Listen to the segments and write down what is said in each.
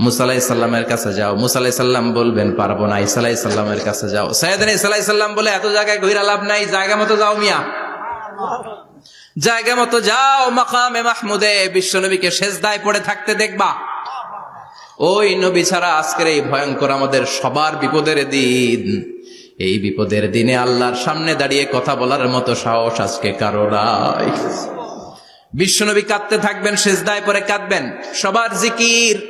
মুসালাই সাল্লামের কাছে যাও। মুসালাই সাল্লাম বলবেন, পারব না। ইসালাই সাল্লামের কাছে যাও। সৈয়দনা ইসালাই সাল্লাম বলে, এত জায়গায় ঘুরা লাভ নাই, জায়গা মতো যাও মিয়া। জায়গা মতো যাও মাকামে মাহমুদে বিশ্বনবীকে শেষদায় পড়ে থাকতে দেখবা। ওই নবী ছাড়া আজকের এই ভয়ঙ্কর আমাদের সবার বিপদের দিন। এই বিপদের দিনে আল্লাহর সামনে দাঁড়িয়ে কথা বলার মতো সাহস আজকে কারও নাই। বিশ্বনবী কাঁদতে থাকবেন শেষদায় পরে কাঁদবেন। সবার জিকির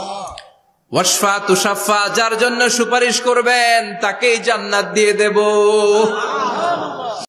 ওয়াসফা তুষাফা যার জন্য সুপারিশ করবেন তাকেই জান্নাত দিয়ে দেব।